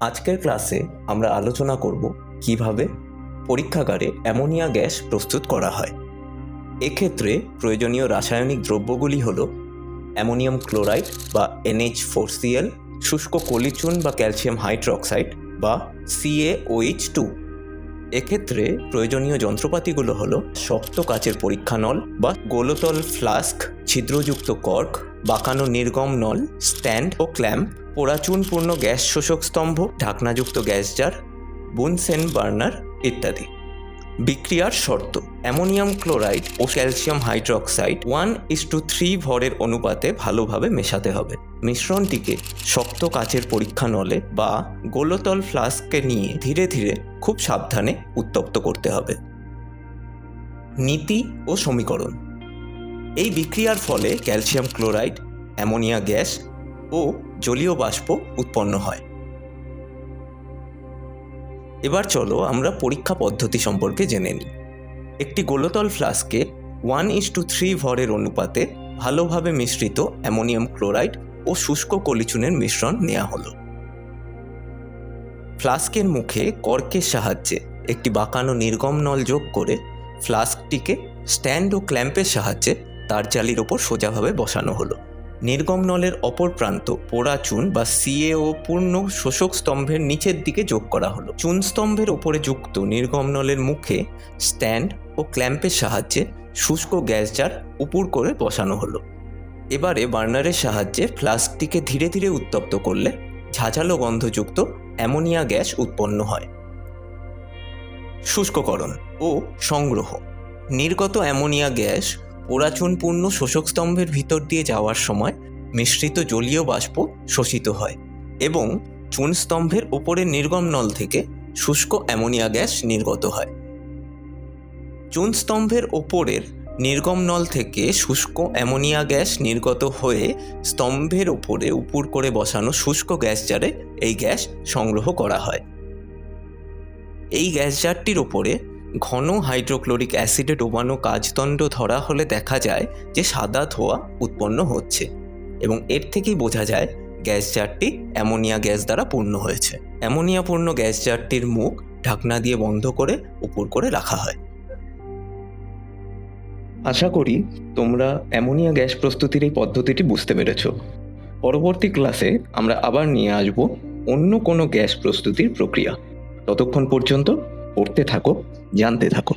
আজকের ক্লাসে আমরা আলোচনা করব কীভাবে পরীক্ষাগারে অ্যামোনিয়া গ্যাস প্রস্তুত করা হয়। এক্ষেত্রে প্রয়োজনীয় রাসায়নিক দ্রব্যগুলি হল অ্যামোনিয়াম ক্লোরাইড বা এনএইচ ফোর সিএল শুষ্ক কলিচুন বা ক্যালসিয়াম হাইড্রক্সাইড বা সিএওএইচ টু এক্ষেত্রে প্রয়োজনীয় যন্ত্রপাতিগুলো হলো শক্ত কাচের পরীক্ষা নল বা গোলতল ফ্লাস্ক, ছিদ্রযুক্ত কর্ক, বাঁকানো নির্গম নল, স্ট্যান্ড ও ক্ল্যাম্প পোড়াচুনপূর্ণ গ্যাস শোষক স্তম্ভ, ঢাকনাযুক্ত গ্যাস জার, বুনসেন বার্নার ইত্যাদি। বিক্রিয়ার শর্ত, ammonium chloride O calcium hydroxide one is to three ভরের অনুপাতে ভালোভাবে মেশাতে হবে। মিশ্রণটিকে শক্ত কাচের পরীক্ষা নলে বা গোলতল ফ্লাস্ককে নিয়ে ধীরে ধীরে খুব সাবধানে উত্তপ্ত করতে হবে। নীতি ও সমীকরণ। এই বিক্রিয়ার ফলে ক্যালসিয়াম ক্লোরাইড, অ্যামোনিয়া গ্যাস ও জলীয় বাষ্প উৎপন্ন হয়। এবার চলো আমরা পরীক্ষা পদ্ধতি সম্পর্কে জেনে নিই। একটি গোলতল ফ্লাস্কে ওয়ান ইস টু থ্রি ভরের অনুপাতে ভালোভাবে মিশ্রিত অ্যামোনিয়াম ক্লোরাইড ও শুষ্ক কলিচুনের মিশ্রণ নেওয়া হলো। ফ্লাস্কের মুখে কর্কের সাহায্যে একটি বাঁকানো নির্গম নল যোগ করে ফ্লাস্কটিকে স্ট্যান্ড ও ক্ল্যাম্পের সাহায্যে তার জালির ওপর সোজাভাবে বসানো হলো। নির্গম নলের অপর প্রান্ত পোড়া চুন বা সিএও পূর্ণ শোষক স্তম্ভের নিচের দিকে যোগ করা হলো। চুন স্তম্ভের ওপরে যুক্ত নির্গম নলের মুখে স্ট্যান্ড ও ক্ল্যাম্পের সাহায্যে শুষ্ক গ্যাস জার উপুর করে বসানো হলো। এবারে বার্নারের সাহায্যে ফ্লাস্কটিকে ধীরে ধীরে উত্তপ্ত করলে ঝাঁঝালো গন্ধযুক্ত অ্যামোনিয়া গ্যাস উৎপন্ন হয়। শুষ্ককরণ ও সংগ্রহ। নির্গত অ্যামোনিয়া গ্যাস পোড়াচুনপূর্ণ শোষক স্তম্ভের ভিতর দিয়ে যাওয়ার সময় মিশ্রিত জলীয় বাষ্প শোষিত হয় এবং চুন স্তম্ভের ওপরের নির্গম নল থেকে শুষ্ক অ্যামোনিয়া গ্যাস নির্গত হয়। চুন স্তম্ভের ওপরের নির্গম নল থেকে শুষ্ক অ্যামোনিয়া গ্যাস নির্গত হয়ে স্তম্ভের ওপরে উপুর করে বসানো শুষ্ক গ্যাস জারে এই গ্যাস সংগ্রহ করা হয়। এই গ্যাস জারটির ওপরে ঘন হাইড্রোক্লোরিক অ্যাসিডে ডোবানো কাজদণ্ড ধরা হলে দেখা যায় যে সাদা ধোঁয়া উৎপন্ন হচ্ছে এবং এর থেকেই বোঝা যায় গ্যাস জারটি অ্যামোনিয়া গ্যাস দ্বারা পূর্ণ হয়েছে। অ্যামোনিয়া পূর্ণ গ্যাস জারটির মুখ ঢাকনা দিয়ে বন্ধ করে উপর করে রাখা হয়। আশা করি তোমরা অ্যামোনিয়া গ্যাস প্রস্তুতির এই পদ্ধতিটি বুঝতে পেরেছ। পরবর্তী ক্লাসে আমরা আবার নিয়ে আসব অন্য কোনো গ্যাস প্রস্তুতির প্রক্রিয়া। ততক্ষণ পর্যন্ত পড়তে থাকো, জানতে থাকো।